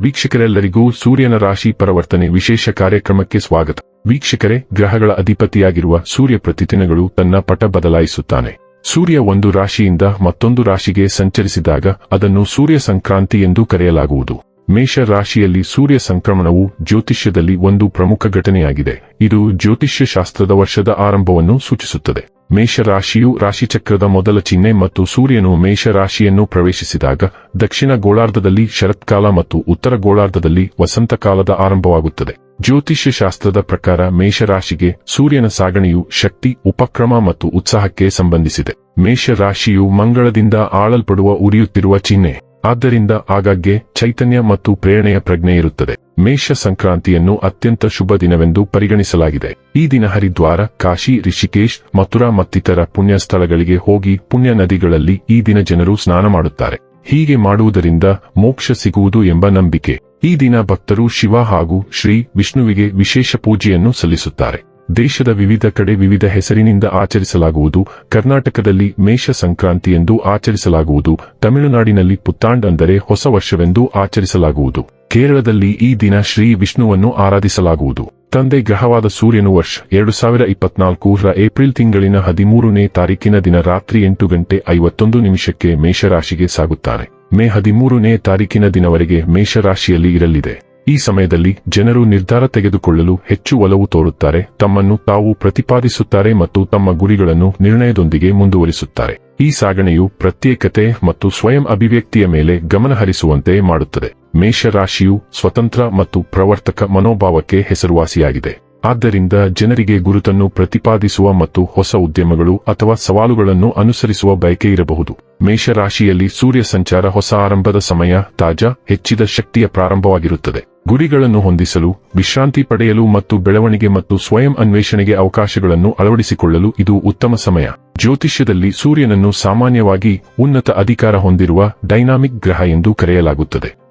ವೀಕ್ಷಕರೆಲ್ಲರಿಗೂ ಸೂರ್ಯನ ರಾಶಿ ಪರಿವರ್ತನೆ ವಿಶೇಷ ಕಾರ್ಯಕ್ರಮಕ್ಕೆ ಸ್ವಾಗತ. ವೀಕ್ಷಕರೇ, ಗ್ರಹಗಳ ಅಧಿಪತಿಯಾಗಿರುವ ಸೂರ್ಯ ಪ್ರತಿದಿನಗಳು ತನ್ನ ಪಟ ಬದಲಾಯಿಸುತ್ತಾನೆ. ಸೂರ್ಯ ಒಂದು ರಾಶಿಯಿಂದ ಮತ್ತೊಂದು ರಾಶಿಗೆ ಸಂಚರಿಸಿದಾಗ ಅದನ್ನು ಸೂರ್ಯ ಸಂಕ್ರಾಂತಿ ಎಂದು ಕರೆಯಲಾಗುವುದು. ಮೇಷ ರಾಶಿಯಲ್ಲಿ ಸೂರ್ಯ ಸಂಕ್ರಮಣವು ಜ್ಯೋತಿಷ್ಯದಲ್ಲಿ ಒಂದು ಪ್ರಮುಖ ಘಟನೆಯಾಗಿದೆ. ಇದು ಜ್ಯೋತಿಷ್ಯ ಶಾಸ್ತ್ರದ ವರ್ಷದ ಆರಂಭವನ್ನು ಸೂಚಿಸುತ್ತದೆ. ಮೇಷ ರಾಶಿಯು ರಾಶಿಚಕ್ರದ ಮೊದಲ ಚಿಹ್ನೆ ಮತ್ತು ಸೂರ್ಯನು ಮೇಷ ರಾಶಿಯನ್ನು ಪ್ರವೇಶಿಸಿದಾಗ ದಕ್ಷಿಣ ಗೋಳಾರ್ಧದಲ್ಲಿ ಶರತ್ಕಾಲ ಮತ್ತು ಉತ್ತರ ಗೋಳಾರ್ಧದಲ್ಲಿ ವಸಂತಕಾಲದ ಆರಂಭವಾಗುತ್ತದೆ. ಜ್ಯೋತಿಷ್ಯ ಶಾಸ್ತ್ರದ ಪ್ರಕಾರ ಮೇಷರಾಶಿಗೆ ಸೂರ್ಯನ ಸಾಗಣೆಯು ಶಕ್ತಿ, ಉಪಕ್ರಮ ಮತ್ತು ಉತ್ಸಾಹಕ್ಕೆ ಸಂಬಂಧಿಸಿದೆ. ಮೇಷ ರಾಶಿಯು ಮಂಗಳದಿಂದ ಆಳಲ್ಪಡುವ ಉರಿಯುತ್ತಿರುವ ಚಿಹ್ನೆ. ಆದ್ದರಿಂದ ಆಗಾಗ್ಗೆ ಚೈತನ್ಯ ಮತ್ತು ಪ್ರೇರಣೆಯ ಪ್ರಜ್ಞೆ ಇರುತ್ತದೆ. ಮೇಷ ಸಂಕ್ರಾಂತಿಯನ್ನು ಅತ್ಯಂತ ಶುಭ ದಿನವೆಂದು ಪರಿಗಣಿಸಲಾಗಿದೆ. ಈ ದಿನ ಹರಿದ್ವಾರ, ಕಾಶಿ, ರಿಷಿಕೇಶ್, ಮಥುರಾ ಮತ್ತಿತರ ಪುಣ್ಯ ಸ್ಥಳಗಳಿಗೆ ಹೋಗಿ ಪುಣ್ಯ ನದಿಗಳಲ್ಲಿ ಈ ದಿನ ಜನರು ಸ್ನಾನ ಮಾಡುತ್ತಾರೆ. ಹೀಗೆ ಮಾಡುವುದರಿಂದ ಮೋಕ್ಷ ಸಿಗುವುದು ಎಂಬ ನಂಬಿಕೆ. ಈ ದಿನ ಭಕ್ತರು ಶಿವ ಹಾಗೂ ಶ್ರೀ ವಿಷ್ಣುವಿಗೆ ವಿಶೇಷ ಪೂಜೆಯನ್ನು ಸಲ್ಲಿಸುತ್ತಾರೆ. ದೇಶದ ವಿವಿಧ ಕಡೆ ವಿವಿಧ ಹೆಸರಿನಿಂದ ಆಚರಿಸಲಾಗುವುದು. ಕರ್ನಾಟಕದಲ್ಲಿ ಮೇಷ ಸಂಕ್ರಾಂತಿ ಎಂದು ಆಚರಿಸಲಾಗುವುದು. ತಮಿಳುನಾಡಿನಲ್ಲಿ ಪುತ್ತಾಂಡ್ ಅಂದರೆ ಹೊಸ ವರ್ಷವೆಂದು ಆಚರಿಸಲಾಗುವುದು. ಕೇರಳದಲ್ಲಿ ಈ ದಿನ ಶ್ರೀ ವಿಷ್ಣುವನ್ನು ಆರಾಧಿಸಲಾಗುವುದು. ತಂದೆ ಗ್ರಹವಾದ ಸೂರ್ಯನು ವರ್ಷ ಎರಡು ಸಾವಿರ ಇಪ್ಪತ್ನಾಲ್ಕು ರ ಏಪ್ರಿಲ್ ತಿಂಗಳಿನ ಹದಿಮೂರನೇ ತಾರೀಕಿನ ದಿನ ರಾತ್ರಿ ಎಂಟು ಗಂಟೆ ಐವತ್ತೊಂದು ನಿಮಿಷಕ್ಕೆ ಮೇಷರಾಶಿಗೆ ಸಾಗುತ್ತಾರೆ. ಮೇ ಹದಿಮೂರನೇ ತಾರೀಕಿನ ದಿನವರೆಗೆ ಮೇಷರಾಶಿಯಲ್ಲಿ ಇರಲಿದೆ. ಈ ಸಮಯದಲ್ಲಿ ಜನರು ನಿರ್ಧಾರ ತೆಗೆದುಕೊಳ್ಳಲು ಹೆಚ್ಚು ಒಲವು ತೋರುತ್ತಾರೆ. ತಮ್ಮನ್ನು ತಾವು ಪ್ರತಿಪಾದಿಸುತ್ತಾರೆ ಮತ್ತು ತಮ್ಮ ಗುರಿಗಳನ್ನು ನಿರ್ಣಯದೊಂದಿಗೆ ಮುಂದುವರಿಸುತ್ತಾರೆ. ಈ ಸಾಗಣೆಯು ಪ್ರತ್ಯೇಕತೆ ಮತ್ತು ಸ್ವಯಂ ಅಭಿವ್ಯಕ್ತಿಯ ಮೇಲೆ ಗಮನಹರಿಸುವಂತೆ ಮಾಡುತ್ತದೆ. ಮೇಷರಾಶಿಯು ಸ್ವತಂತ್ರ ಮತ್ತು ಪ್ರವರ್ತಕ ಮನೋಭಾವಕ್ಕೆ ಹೆಸರುವಾಸಿಯಾಗಿದೆ. ಆದ್ದರಿಂದ ಜನರಿಗೆ ಗುರುತನ್ನು ಪ್ರತಿಪಾದಿಸುವ ಮತ್ತು ಹೊಸ ಉದ್ಯಮಗಳು ಅಥವಾ ಸವಾಲುಗಳನ್ನು ಅನುಸರಿಸುವ ಬಯಕೆ ಇರಬಹುದು. ಮೇಷರಾಶಿಯಲ್ಲಿ ಸೂರ್ಯ ಸಂಚಾರ ಹೊಸ ಆರಂಭದ ಸಮಯ ತಾಜಾ, ಹೆಚ್ಚಿದ ಶಕ್ತಿಯ ಪ್ರಾರಂಭವಾಗಿರುತ್ತದೆ. ಗುರಿಗಳನ್ನು ಹೊಂದಿಸಲು, ವಿಶ್ರಾಂತಿ ಪಡೆಯಲು ಮತ್ತು ಬೆಳವಣಿಗೆ ಮತ್ತು ಸ್ವಯಂ ಅನ್ವೇಷಣೆಗೆ ಅವಕಾಶಗಳನ್ನು ಅಳವಡಿಸಿಕೊಳ್ಳಲು ಇದು ಉತ್ತಮ ಸಮಯ. ಜ್ಯೋತಿಷ್ಯದಲ್ಲಿ ಸೂರ್ಯನನ್ನು ಸಾಮಾನ್ಯವಾಗಿ ಉನ್ನತ ಅಧಿಕಾರ ಹೊಂದಿರುವ ಡೈನಾಮಿಕ್ ಗ್ರಹ ಎಂದು ಕರೆಯಲಾಗುತ್ತದೆ.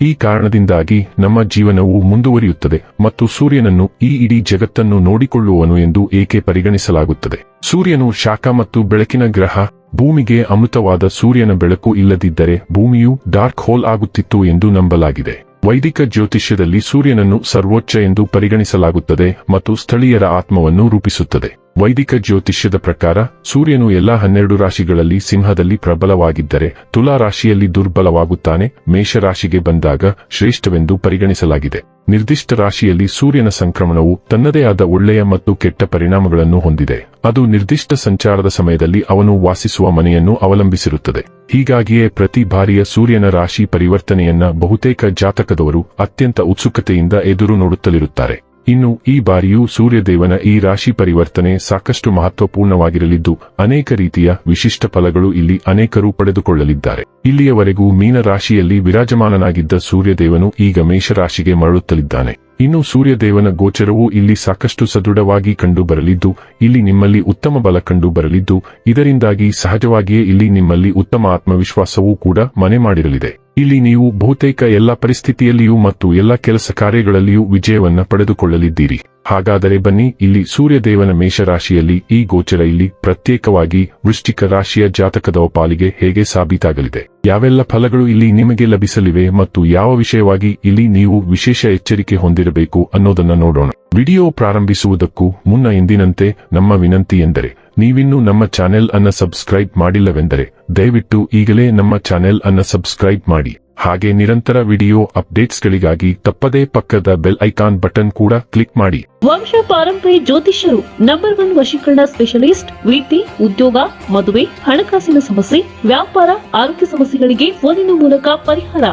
ಈ ಕಾರಣದಿಂದಾಗಿ ನಮ್ಮ ಜೀವನವು ಮುಂದುವರಿಯುತ್ತದೆ ಮತ್ತು ಸೂರ್ಯನನ್ನು ಈ ಇಡೀ ಜಗತ್ತನ್ನು ನೋಡಿಕೊಳ್ಳುವನು ಎಂದು ಏಕೆ ಪರಿಗಣಿಸಲಾಗುತ್ತದೆ? ಸೂರ್ಯನು ಶಾಖ ಮತ್ತು ಬೆಳಕಿನ ಗ್ರಹ, ಭೂಮಿಗೆ ಅಮೃತವಾದ ಸೂರ್ಯನ ಬೆಳಕು ಇಲ್ಲದಿದ್ದರೆ ಭೂಮಿಯು ಡಾರ್ಕ್ ಹೋಲ್ ಆಗುತ್ತಿತ್ತು ಎಂದು ನಂಬಲಾಗಿದೆ. ವೈದಿಕ ಜ್ಯೋತಿಷ್ಯದಲ್ಲಿ ಸೂರ್ಯನನ್ನು ಸರ್ವೋಚ್ಚ ಎಂದು ಪರಿಗಣಿಸಲಾಗುತ್ತದೆ ಮತ್ತು ಸ್ಥಳೀಯರ ಆತ್ಮವನ್ನು ರೂಪಿಸುತ್ತದೆ. ವೈದಿಕ ಜ್ಯೋತಿಷ್ಯದ ಪ್ರಕಾರ, ಸೂರ್ಯನು ಎಲ್ಲಾ ಹನ್ನೆರಡು ರಾಶಿಗಳಲ್ಲಿ ಸಿಂಹದಲ್ಲಿ ಪ್ರಬಲವಾಗಿದ್ದರೆ, ತುಲಾ ರಾಶಿಯಲ್ಲಿ ದುರ್ಬಲವಾಗುತ್ತಾನೆ, ಮೇಷರಾಶಿಗೆ ಬಂದಾಗ ಶ್ರೇಷ್ಠವೆಂದು ಪರಿಗಣಿಸಲಾಗಿದೆ. ನಿರ್ದಿಷ್ಟ ರಾಶಿಯಲ್ಲಿ ಸೂರ್ಯನ ಸಂಕ್ರಮಣವು ತನ್ನದೇ ಆದ ಒಳ್ಳೆಯ ಮತ್ತು ಕೆಟ್ಟ ಪರಿಣಾಮಗಳನ್ನು ಹೊಂದಿದೆ. ಅದು ನಿರ್ದಿಷ್ಟ ಸಂಚಾರದ ಸಮಯದಲ್ಲಿ ಅವನು ವಾಸಿಸುವ ಮನೆಯನ್ನು ಅವಲಂಬಿಸಿರುತ್ತದೆ. ಹೀಗಾಗಿಯೇ ಪ್ರತಿ ಬಾರಿಯ ಸೂರ್ಯನ ರಾಶಿ ಪರಿವರ್ತನೆಯನ್ನ ಬಹುತೇಕ ಜಾತಕದವರು ಅತ್ಯಂತ ಉತ್ಸುಕತೆಯಿಂದ ಎದುರು ನೋಡುತ್ತಲಿರುತ್ತಾರೆ. ಇನ್ನು ಈ ಬಾರಿಯೂ ಸೂರ್ಯದೇವನ ಈ ರಾಶಿ ಪರಿವರ್ತನೆ ಸಾಕಷ್ಟು ಮಹತ್ವಪೂರ್ಣವಾಗಿರಲಿದ್ದು, ಅನೇಕ ರೀತಿಯ ವಿಶಿಷ್ಟ ಫಲಗಳು ಇಲ್ಲಿ ಅನೇಕರು ಪಡೆದುಕೊಳ್ಳಲಿದ್ದಾರೆ. ಇಲ್ಲಿಯವರೆಗೂ ಮೀನ ರಾಶಿಯಲ್ಲಿ ವಿರಾಜಮಾನನಾಗಿದ್ದ ಸೂರ್ಯದೇವನು ಈಗ ಮೇಷರಾಶಿಗೆ ಮರಳುತ್ತಲಿದ್ದಾನೆ. ಇನ್ನು ಸೂರ್ಯದೇವನ ಗೋಚರವು ಇಲ್ಲಿ ಸಾಕಷ್ಟು ಸದೃಢವಾಗಿ ಕಂಡುಬರಲಿದ್ದು, ಇಲ್ಲಿ ನಿಮ್ಮಲ್ಲಿ ಉತ್ತಮ ಬಲ ಕಂಡು ಬರಲಿದ್ದು ಇದರಿಂದಾಗಿ ಸಹಜವಾಗಿಯೇ ಇಲ್ಲಿ ನಿಮ್ಮಲ್ಲಿ ಉತ್ತಮ ಆತ್ಮವಿಶ್ವಾಸವೂ ಕೂಡ ಮನೆ ಮಾಡಿರಲಿದೆ. ಇಲ್ಲಿ ನೀವು ಬಹುತೇಕ ಎಲ್ಲ ಪರಿಸ್ಥಿತಿಯಲ್ಲಿಯೂ ಮತ್ತು ಎಲ್ಲ ಕೆಲಸ ಕಾರ್ಯಗಳಲ್ಲಿಯೂ ವಿಜಯವನ್ನ ಪಡೆದುಕೊಳ್ಳಲಿದ್ದೀರಿ. ಹಾಗಾದರೆ ಬನ್ನಿ, ಇಲ್ಲಿ ಸೂರ್ಯದೇವನ ಮೇಷರಾಶಿಯಲ್ಲಿ ಈ ಗೋಚರ ಇಲ್ಲಿ ಪ್ರತ್ಯೇಕವಾಗಿ ವೃಶ್ಚಿಕ ರಾಶಿಯ ಜಾತಕದ ಪಾಲಿಗೆ ಹೇಗೆ ಸಾಬೀತಾಗಲಿದೆ? ಯಾವೆಲ್ಲ ಫಲಗಳು ಇಲ್ಲಿ ನಿಮಗೆ ಲಭಿಸಲಿವೆ ಮತ್ತು ಯಾವ ವಿಷಯವಾಗಿ ಇಲ್ಲಿ ನೀವು ವಿಶೇಷ ಎಚ್ಚರಿಕೆ ಹೊಂದಿರಬೇಕು ಅನ್ನೋದನ್ನ ನೋಡೋಣ. ವಿಡಿಯೋ ಪ್ರಾರಂಭಿಸುವುದಕ್ಕೂ ಮುನ್ನ ಎಂದಿನಂತೆ ನಮ್ಮ ವಿನಂತಿ ಎಂದರೆ ನೀವಿನ್ನೂ ನಮ್ಮ ಚಾನೆಲ್ ಅನ್ನ ಸಬ್ಸ್ಕ್ರೈಬ್ ಮಾಡಿಲ್ಲವೆಂದರೆ ದಯವಿಟ್ಟು ಈಗಲೇ ನಮ್ಮ ಚಾನೆಲ್ ಅನ್ನ ಸಬ್ಸ್ಕ್ರೈಬ್ ಮಾಡಿ. ಹಾಗೆ ನಿರಂತರ ವಿಡಿಯೋ ಅಪ್ಡೇಟ್ಸ್ಗಳಿಗಾಗಿ ತಪ್ಪದೇ ಪಕ್ಕದ ಬೆಲ್ ಐಕಾನ್ ಬಟನ್ ಕೂಡ ಕ್ಲಿಕ್ ಮಾಡಿ. ವಂಶ ಪಾರಂಪರಿ ಜ್ಯೋತಿಷ್ಯರು ನಂಬರ್ ಒನ್ ವಶೀಕರಣ ಸ್ಪೆಷಲಿಸ್ಟ್ ವೃತ್ತಿ ಉದ್ಯೋಗ ಮದುವೆ ಹಣಕಾಸಿನ ಸಮಸ್ಯೆ ವ್ಯಾಪಾರ ಆರೋಗ್ಯ ಸಮಸ್ಯೆಗಳಿಗೆ ಫೋನಿನ ಮೂಲಕ ಪರಿಹಾರ.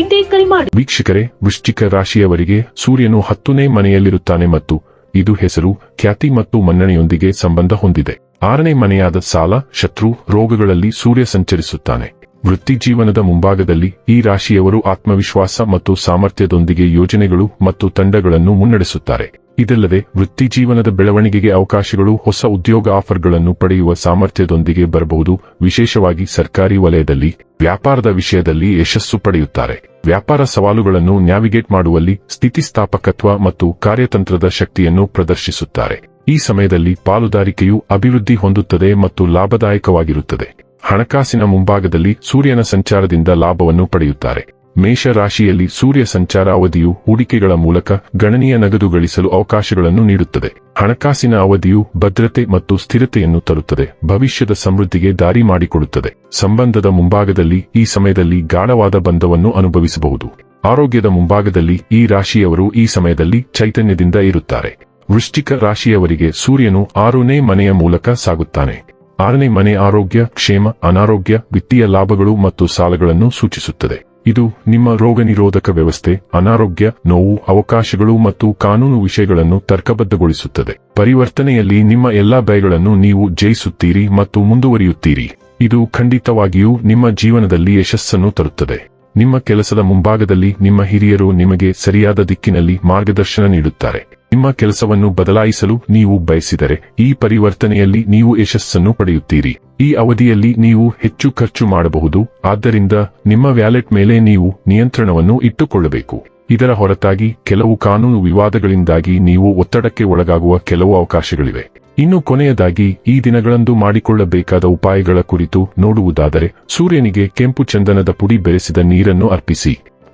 ಇಂದೇ ಕರೆ ಮಾಡಿ. ವೀಕ್ಷಕರೇ ವೃಶ್ಚಿಕ ರಾಶಿಯವರಿಗೆ ಸೂರ್ಯನು ಹತ್ತನೇ ಮನೆಯಲ್ಲಿರುತ್ತಾನೆ ಮತ್ತು ಇದು ಹೆಸರು ಖ್ಯಾತಿ ಮತ್ತು ಮನ್ನಣೆಯೊಂದಿಗೆ ಸಂಬಂಧ ಹೊಂದಿದೆ. ಆರನೇ ಮನೆಯಾದ ಸಾಲ ಶತ್ರು ರೋಗಗಳಲ್ಲಿ ಸೂರ್ಯ ಸಂಚರಿಸುತ್ತಾನೆ. ವೃತ್ತಿ ಜೀವನದ ಮುಂಭಾಗದಲ್ಲಿ ಈ ರಾಶಿಯವರು ಆತ್ಮವಿಶ್ವಾಸ ಮತ್ತು ಸಾಮರ್ಥ್ಯದೊಂದಿಗೆ ಯೋಜನೆಗಳು ಮತ್ತು ತಂಡಗಳನ್ನು ಮುನ್ನಡೆಸುತ್ತಾರೆ. ಇದಲ್ಲದೆ, ವೃತ್ತಿ ಜೀವನದ ಬೆಳವಣಿಗೆಗೆ ಅವಕಾಶಗಳು ಹೊಸ ಉದ್ಯೋಗ ಆಫರ್ಗಳನ್ನು ಪಡೆಯುವ ಸಾಮರ್ಥ್ಯದೊಂದಿಗೆ ಬರಬಹುದು. ವಿಶೇಷವಾಗಿ ಸರ್ಕಾರಿ ವಲಯದಲ್ಲಿ, ವ್ಯಾಪಾರದ ವಿಷಯದಲ್ಲಿ ಯಶಸ್ಸು ಪಡೆಯುತ್ತಾರೆ. ವ್ಯಾಪಾರ ಸವಾಲುಗಳನ್ನು ನ್ಯಾವಿಗೇಟ್ ಮಾಡುವಲ್ಲಿ ಸ್ಥಿತಿಸ್ಥಾಪಕತ್ವ ಮತ್ತು ಕಾರ್ಯತಂತ್ರದ ಶಕ್ತಿಯನ್ನು ಪ್ರದರ್ಶಿಸುತ್ತಾರೆ. ಈ ಸಮಯದಲ್ಲಿ ಪಾಲುದಾರಿಕೆಯು ಅಭಿವೃದ್ಧಿ ಹೊಂದುತ್ತದೆ ಮತ್ತು ಲಾಭದಾಯಕವಾಗಿರುತ್ತದೆ. ಹಣಕಾಸಿನ ಮುಂಭಾಗದಲ್ಲಿ ಸೂರ್ಯನ ಸಂಚಾರದಿಂದ ಲಾಭವನ್ನು ಪಡೆಯುತ್ತಾರೆ. ಮೇಷ ರಾಶಿಯಲ್ಲಿ ಸೂರ್ಯ ಸಂಚಾರ ಅವಧಿಯು ಹೂಡಿಕೆಗಳ ಮೂಲಕ ಗಣನೀಯ ನಗದು ಗಳಿಸಲು ಅವಕಾಶಗಳನ್ನು ನೀಡುತ್ತದೆ. ಹಣಕಾಸಿನ ಅವಧಿಯು ಭದ್ರತೆ ಮತ್ತು ಸ್ಥಿರತೆಯನ್ನು ತರುತ್ತದೆ. ಭವಿಷ್ಯದ ಸಮೃದ್ಧಿಗೆ ದಾರಿ ಮಾಡಿಕೊಡುತ್ತದೆ. ಸಂಬಂಧದ ಮುಂಭಾಗದಲ್ಲಿ ಈ ಸಮಯದಲ್ಲಿ ಗಾಢವಾದ ಬಂಧವನ್ನು ಅನುಭವಿಸಬಹುದು. ಆರೋಗ್ಯದ ಮುಂಭಾಗದಲ್ಲಿ ಈ ರಾಶಿಯವರು ಈ ಸಮಯದಲ್ಲಿ ಚೈತನ್ಯದಿಂದ ಇರುತ್ತಾರೆ. ವೃಶ್ಚಿಕ ರಾಶಿಯವರಿಗೆ ಸೂರ್ಯನು ಆರನೇ ಮನೆಯ ಮೂಲಕ ಸಾಗುತ್ತಾನೆ. ಆರನೇ ಮನೆ ಆರೋಗ್ಯ, ಕ್ಷೇಮ, ಅನಾರೋಗ್ಯ, ವಿತ್ತೀಯ ಲಾಭಗಳು ಮತ್ತು ಸಾಲಗಳನ್ನು ಸೂಚಿಸುತ್ತದೆ. ಇದು ನಿಮ್ಮ ರೋಗ ನಿರೋಧಕ ವ್ಯವಸ್ಥೆ, ಅನಾರೋಗ್ಯ, ನೋವು, ಅವಕಾಶಗಳು ಮತ್ತು ಕಾನೂನು ವಿಷಯಗಳನ್ನು ತರ್ಕಬದ್ಧಗೊಳಿಸುತ್ತದೆ. ಪರಿವರ್ತನೆಯಲ್ಲಿ ನಿಮ್ಮ ಎಲ್ಲಾ ಭಯಗಳನ್ನು ನೀವು ಜಯಿಸುತ್ತೀರಿ ಮತ್ತು ಮುಂದುವರಿಯುತ್ತೀರಿ. ಇದು ಖಂಡಿತವಾಗಿಯೂ ನಿಮ್ಮ ಜೀವನದಲ್ಲಿ ಯಶಸ್ಸನ್ನು ತರುತ್ತದೆ. ನಿಮ್ಮ ಕೆಲಸದ ಮುಂಭಾಗದಲ್ಲಿ ನಿಮ್ಮ ಹಿರಿಯರು ನಿಮಗೆ ಸರಿಯಾದ ದಿಕ್ಕಿನಲ್ಲಿ ಮಾರ್ಗದರ್ಶನ ನೀಡುತ್ತಾರೆ. ನಿಮ್ಮ ಕೆಲಸವನ್ನು ಬದಲಾಯಿಸಲು ನೀವು ಬಯಸಿದರೆ ಈ ಪರಿವರ್ತನೆಯಲ್ಲಿ ನೀವು ಯಶಸ್ಸನ್ನು ಪಡೆಯುತ್ತೀರಿ. ಈ ಅವಧಿಯಲ್ಲಿ ನೀವು ಹೆಚ್ಚು ಖರ್ಚು ಮಾಡಬಹುದು, ಆದ್ದರಿಂದ ನಿಮ್ಮ ವ್ಯಾಲೆಟ್ ಮೇಲೆ ನೀವು ನಿಯಂತ್ರಣವನ್ನು ಇಟ್ಟುಕೊಳ್ಳಬೇಕು. ಇದರ ಹೊರತಾಗಿ ಕೆಲವು ಕಾನೂನು ವಿವಾದಗಳಿಂದಾಗಿ ನೀವು ಒತ್ತಡಕ್ಕೆ ಒಳಗಾಗುವ ಕೆಲವು ಅವಕಾಶಗಳಿವೆ. ಇನ್ನು ಕೊನೆಯದಾಗಿ, ಈ ದಿನಗಳಂದು ಮಾಡಿಕೊಳ್ಳಬೇಕಾದ ಉಪಾಯಗಳ ಕುರಿತು ನೋಡುವುದಾದರೆ, ಸೂರ್ಯನಿಗೆ ಕೆಂಪು ಚಂದನದ ಪುಡಿ ಬೆರೆಸಿದ ನೀರನ್ನು ಅರ್ಪಿಸಿ.